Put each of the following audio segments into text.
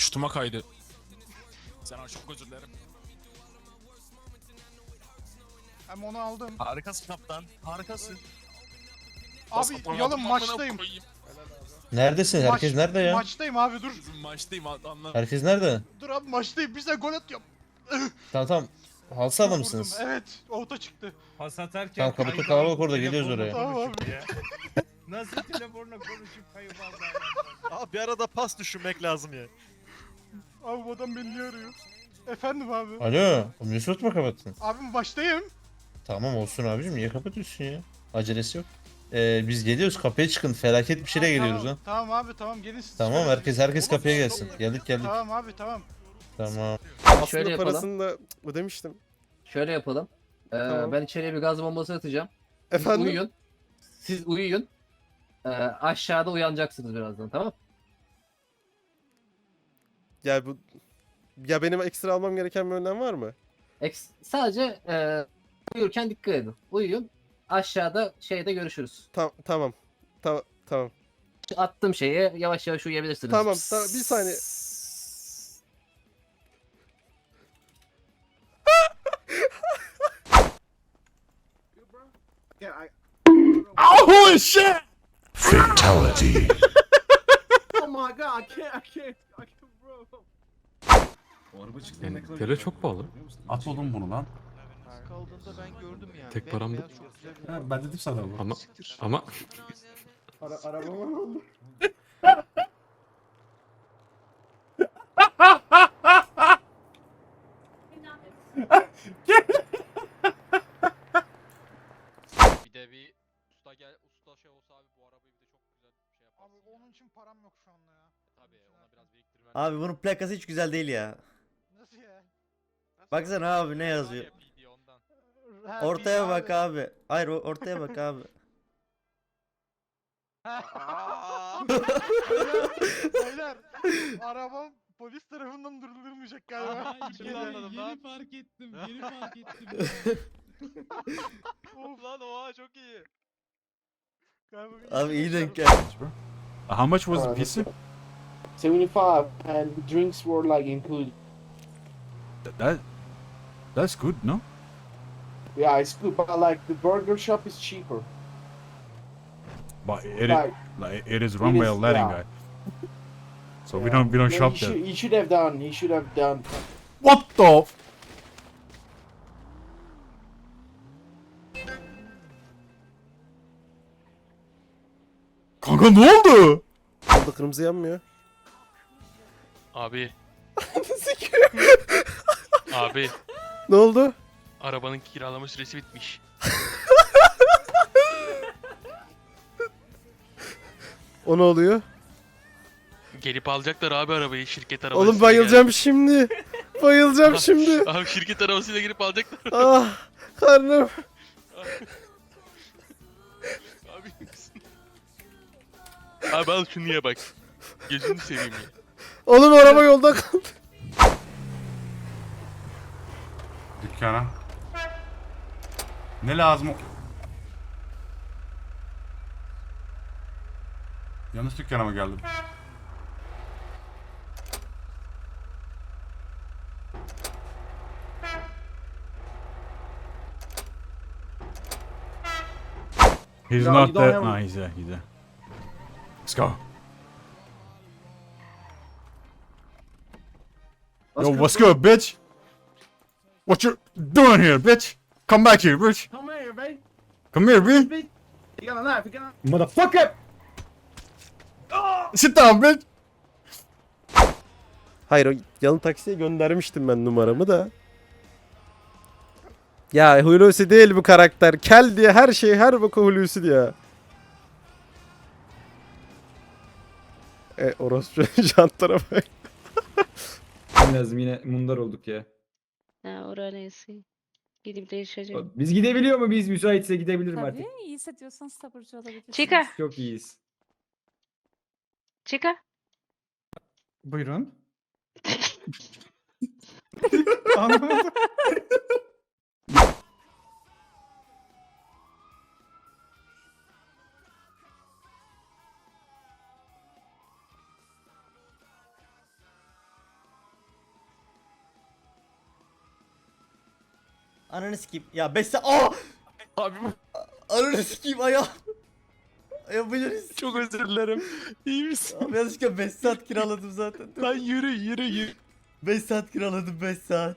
Şutuma kaydı. Sana çok özür dilerim. Hem onu aldım. Harikasın kaptan. Harikasın. Abi Basamadım, yalın amına maçtayım. koyayım. Neredesin? Herkes Maç- nerede ya? Maçtayım abi dur. Maçtayım anla. Herkes nerede? Dur abi maçtayım. Bize gol atıyorum. Tamam tamam. Halı sahada Vurdum. mısınız? Evet. Orta çıktı. Pas atarken Tamam, kapıda kayıp kalabalık orada, geliyoruz telefonla oraya. konuşup ya. Nasıl telefonla konuşup kayıp aldı? Abi bir arada pas düşünmek lazım ya. Abi bu adam beni niye arıyor? Efendim abi. Alo. Oğlum niye suratımı kapattın? Abi maçtayım. Tamam olsun abicim niye kapatıyorsun ya? Acelesi yok. Ee, biz geliyoruz kapıya çıkın. Felaket bir geliyoruz tamam, ha. Tamam abi tamam gelin siz. Tamam çıkarın. herkes herkes Oğlum, kapıya gelsin. Geldik geldik. Tamam abi tamam. Tamam. Şöyle Aslında yapalım. parasını da ödemiştim. Şöyle yapalım. Ee, Tamam. Ben içeriye bir gaz bombası atacağım. Siz Efendim? uyuyun. Siz uyuyun. Ee, aşağıda uyanacaksınız birazdan tamam Ya bu ya benim ekstra almam gereken bir önlem var mı? Eks- sadece e, uyurken dikkat edin. Uyuyun. Aşağıda şeyde görüşürüz. Tam tamam. Tamam tamam. Şu attığım şeye yavaş yavaş uyuyabilirsiniz. Tamam, tamam, bir saniye. Oh shit! Fatality. Oh my god, I can't, I can't, I can't. Tele çok pahalı. At oğlum bunu lan. Kaldığında ben gördüm yani. Tek param Bembeyaz çok güzel bir- Ha, ben dedim sana bu. Ama ama Bir de bir usta gel usta şey olsa abi bu arabayı bir de çok güzel şey yaparsın. Abi ya. onun için param yok şu anda ya. Tabii ona biraz biriktirmen. Abi bunun plakası hiç güzel değil ya. Baksana abi ne yazıyor. Var ya PD ondan. Ha, Ortaya bir bak abi. Hayır o- ortaya bak abi. Beyler, Beyler arabam polis tarafından durdurulmayacak galiba. Şimdi anladım lan. fark ettim, yeni fark ettim. Of, Lan oha çok iyi. galiba bir Abi iyi denk başladım. gel. How much was the pizza? 75 and drinks were like included. That that's good, no? Yeah, it's good, but like the burger shop is cheaper. But it Like, like it is run by a is, Latin yeah. guy. So we yeah. don't we don't No, shop he there. should, he should have done. He should have done. What the? Kanka ne oldu? Orada kırmızı yanmıyor. Abi. abi Ne oldu? arabanın kiralama süresi bitmiş. O ne oluyor? Gelip alacaklar abi arabayı şirket arabası. Oğlum bayılacağım şimdi. Bayılacağım şimdi. Abi şirket arabasıyla gelip alacaklar. Ah karnım. Abi. abi al şunu ye bak. Gözünü seveyim ya. Oğlum araba yolda kaldı. Dükkana. Ne lazım? o- Yanlış dükkana mı geldim? He's No, not have- No, he's there. He's there. Let's go. Yo, what's good, bitch? What you doing here, bitch? Come back here, bitch. Come here, babe. Come here, bitch. You got a knife, you got a... Motherfucker! Sit down, bitch. Hayır o yalın taksiye göndermiştim ben numaramı da. Ya Hulusi değil bu karakter. Kel diye her şey her boku Hulusi ya. E orospu jantlara bak. Lazım yine mundar olduk ya. Ha orası. Gidip değişeceğim. Biz gidebiliyor mu? Biz müsaitse gidebilirim Tabii, artık. iyi hissediyorsanız taburcu olabilirsiniz. Chica. Çok iyiyiz. Chica. Buyurun. Anlamadım. Ananı sikeyim. Ya 5 saat. Aa! Abi Ananı sikeyim ayağım. Ayağım bacarız. çok özür dilerim. İyi misin? Abi yanlışlıkla 5 saat kiraladım zaten. Lan yürü yürü yürü. 5 saat kiraladım 5 saat.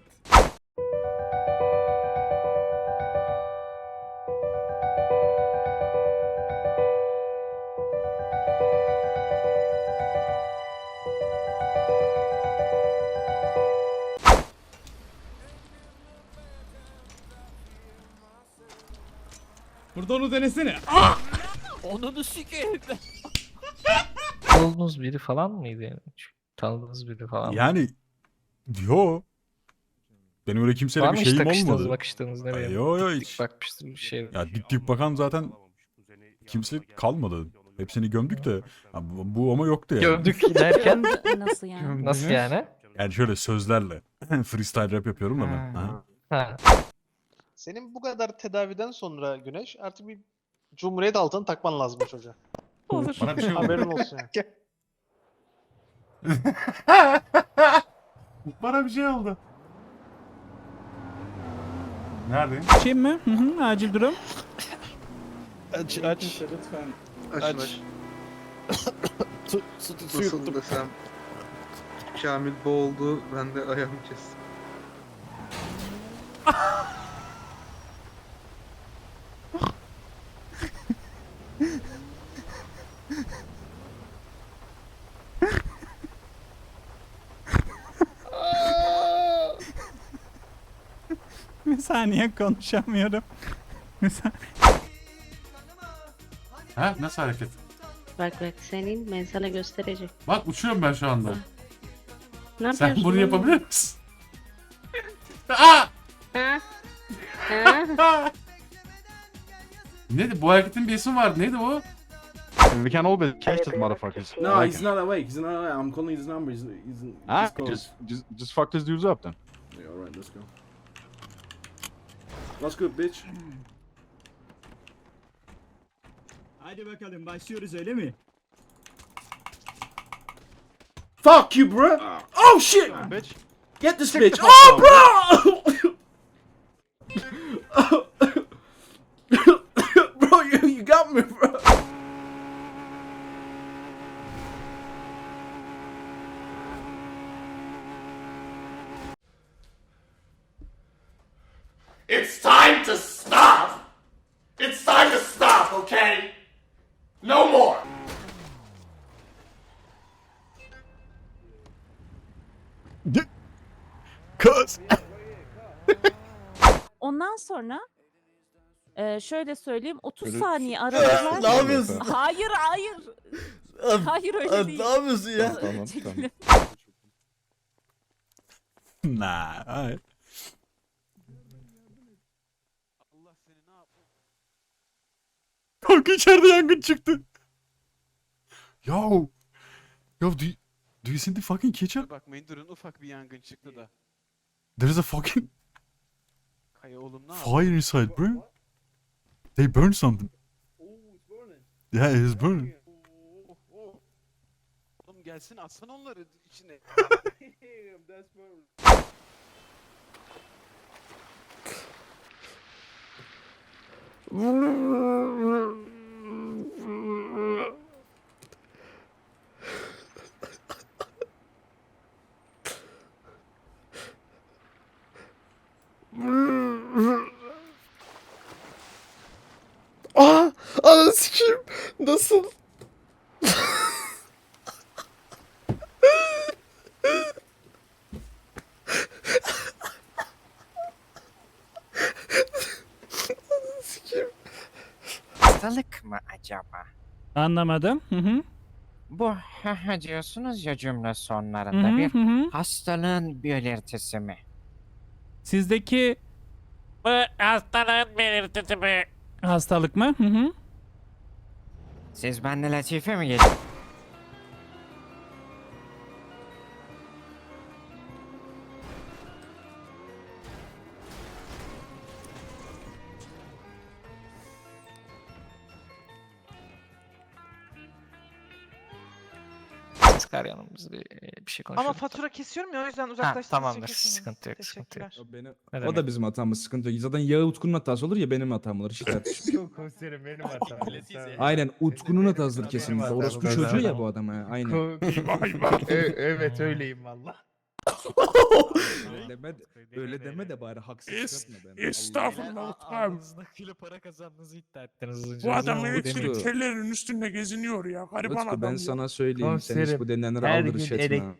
Burada onu denesene. Onu sikeyim. Tanıdığınız biri falan mıydı yani? Tanıdığınız biri falan Yani yo. Benim öyle kimseyle Var bir mı hiç şeyim olmadı. bakıştığınız ne bileyim. Yo yo Dik hiç. bakmıştır bir şey. Ya dik dik bakan zaten kimse kalmadı. Hepsini gömdük de. Ya bu, bu ama yoktu yani. Gömdük derken Nasıl yani? nasıl yani? Yani şöyle sözlerle. Freestyle rap yapıyorum da ben. Ha. Ha. Senin bu kadar tedaviden sonra Güneş artık bir Cumhuriyet altını takman lazım bu çocuğa. Olur. Bana bir şey oldu. Haberin olsun yani. Bana bir şey oldu. Neredeyim? Açayım mı? Hı hı, acil durum. Aç aç. Aç. Su, su, su yuttum. desem. Kamil boğuldu. Ben de ayağımı kestim. saniye konuşamıyorum. Bir saniye. Ha nasıl hareket? Bak bak senin ben sana göstereceğim. Bak uçuyorum ben şu anda. Ne yapıyorsun? oğlum? misin? Aa! Ha? Ha? Neydi? Bu hareketin bir ismi vardı. Neydi bu? We can all be catch this motherfuckers. No, he's not awake. He's not awake. I'm calling his number. He's, he's, he's Ah, close. just, just, just fuck this dudes up then. Yeah, alright, let's go. What's good, bitch? Hadi bakalım başlıyoruz öyle mi? Fuck you, bro! Oh shit! Bitch. Get this bitch! Oh, bro, sonra e, şöyle söyleyeyim 30 Böyle- saniye ne aradılar. yapıyorsun? Hayır hayır. Hayır öyle değil. ne yapıyorsun ya? Tamam Çekilin. Nah. Hayır. Kanka içeride yangın çıktı. Yo. Yo do you, do you see the fucking kitchen? Bakmayın durun ufak bir yangın çıktı da. There's a fucking Kaya oğlum ne fire inside, bro. They burned something. Yeah, it is burning. Oğlum gelsin atsan onları içine. Aa! Sikeyim. Nasıl? Hastalık mı acaba? Anlamadım. Hı hı. Bu haha diyorsunuz ya cümle Hı sonlarında hı bir hı hı. hastalığın belirtisi mi? Sizdeki bu hastalığın belirtisi mi? Hastalık mı? Hı hı. Siz benle Latife mi geçin? Çıkar yanımızda bir, bir şey Ama fatura kesiyorum ya o yüzden uzaklaştırmak tamamdır, sıkıntı yok, sıkıntı yok. Teşekkürler. Ne O da bizim hatamız sıkıntı yok. Zaten ya Utku'nun hatası olur ya benim hatam olur. Hiç tartışma. Yok komiserim benim hatam. Aynen Utku'nun hatasıdır kesinlikle. Orospu çocuğu ya bu adam ha. Aynen. evet öyleyim valla. Öyle deme, öyle deme de bari haksızlık Es- yapma beni. Estağfurullah Utku kilo para kazandığınızı iddia ettiniz. Bu adam elektrik tellerinin üstünde geziniyor ya. Gariban Utku adam ben bu. sana söyleyeyim. Sen hiç Komiserim, bu denilenleri her aldırış gün etme. elek-.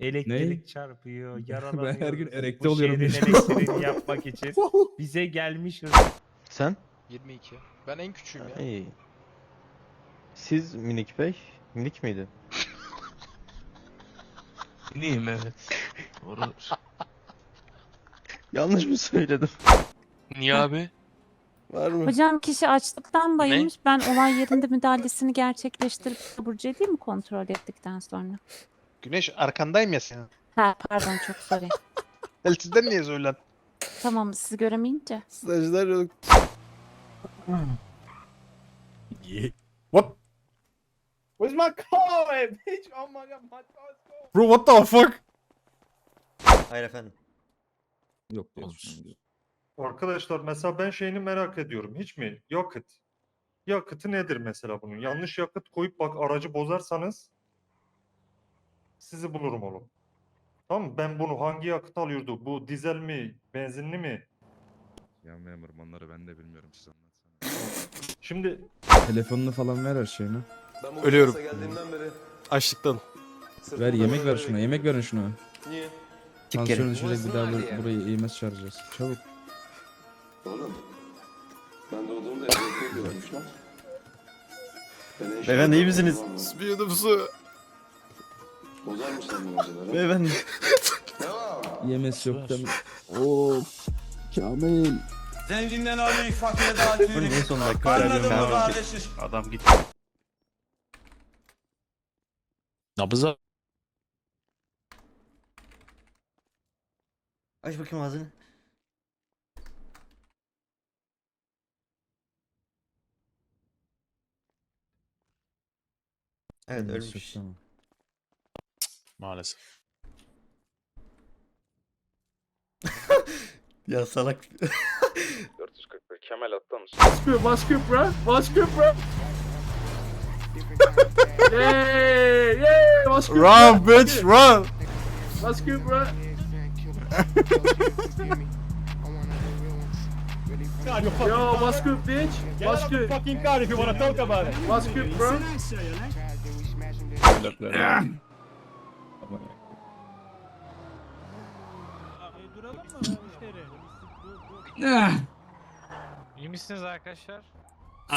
Elektrik çarpıyor, yaralanıyor. her gün erekte Bu oluyorum şehrin işte. elektriğini yapmak için bize gelmiş Sen? 22. Ben en küçüğüm ya. İyi. Siz Minik Bey? Minik miydi? Neyim evet. Yanlış mı söyledim? Niye abi? Var mı? Hocam kişi açlıktan bayılmış. Ben olay yerinde müdahalesini gerçekleştirip taburcu edeyim mi kontrol ettikten sonra? Güneş arkandayım ya senin. Ha pardon çok sorry. Telsizden niye söylen? tamam sizi göremeyince. Stajyer yok. What? Where's my car, bitch? Oh my god, my car's gone. Bro what the fuck? Hayır efendim. Yok diyorsun. Arkadaşlar mesela ben şeyini merak ediyorum. Hiç mi? Yakıt. Yakıtı nedir mesela bunun? Yanlış yakıt koyup bak aracı bozarsanız sizi bulurum oğlum. Tamam mı? Ben bunu hangi yakıt alıyordu? Bu dizel mi? Benzinli mi? Ya memurum onları ben de bilmiyorum siz anlatsana. Şimdi Telefonunu falan ver her şeyini. Ölüyorum. Açlıktan. Ver yemek ver şuna. Yemek verin şuna. Niye? Tansiyon düşecek bir daha bur- burayı EMS çağıracağız. Çabuk. Beyefendi iyi misiniz? Yudum su. Beyefendi. EMS yok da. Oo. Kamil. Zenginden alayım fakire Bunun en son dakika arıyorum. Adam gitti. Nabıza. Aç bakayım ağzını. Evet ölmüş. Tamam. Maalesef. Ya salak. 441 Kemal atla mısın? Baskı bro, baskı bro. Yay, yay, baskı Run bitch run. baskı bro. Yo, baskı bitch, baskı. Fucking car if you wanna talk about it. Baskı bro. İyi misiniz arkadaşlar?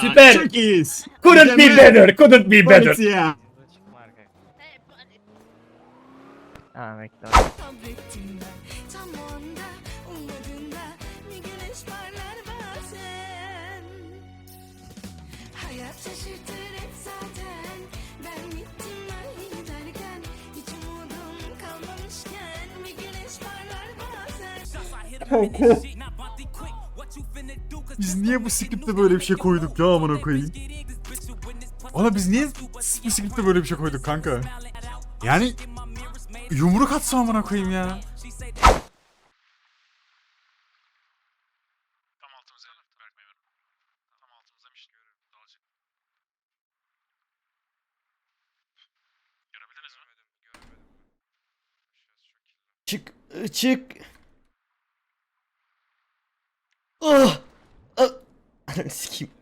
Süper. Çok iyiyiz. Couldn't be better, couldn't be better. ya. Ha bekle. Sabrettim ben tam o anda ummadığında bir güneş parlar bazen. Hayat şaşırtır hep zaten. Ben gittim ben giderken hiç umudum kalmamışken bir güneş parlar bazen. Biz niye bu script'te böyle bir şey koyduk ya amına koyayım? Oğlum biz niye bu script'te böyle bir şey koyduk kanka? Yani yumruk atsa amına koyayım ya. Çık, çık. Oh! Ah! Ananı sikeyim.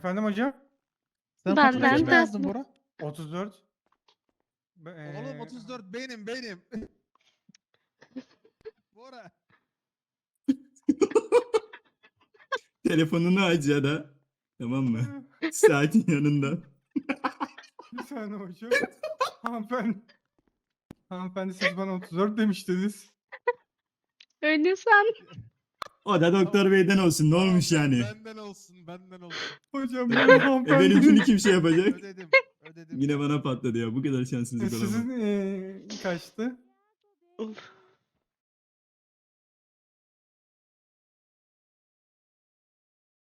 Efendim hocam? Sen Ben- ben de- yazdın Bora? 34. Oğlum 34 benim benim. Bora. Telefonunu aç ya da. Tamam mı? Saatin yanında. Bir saniye hocam. Hanımefendi. Hanımefendi siz bana 34 demiştiniz. Öyle sen. O da doktor beyden olsun ne olmuş yani. Benden olsun, benden olsun. Hocam E, ben hanımefendi. benimkini kim şey yapacak? Ödedim, ödedim. Yine bana patladı ya bu kadar şanssızlık olamaz. Sizin eee, kaçtı?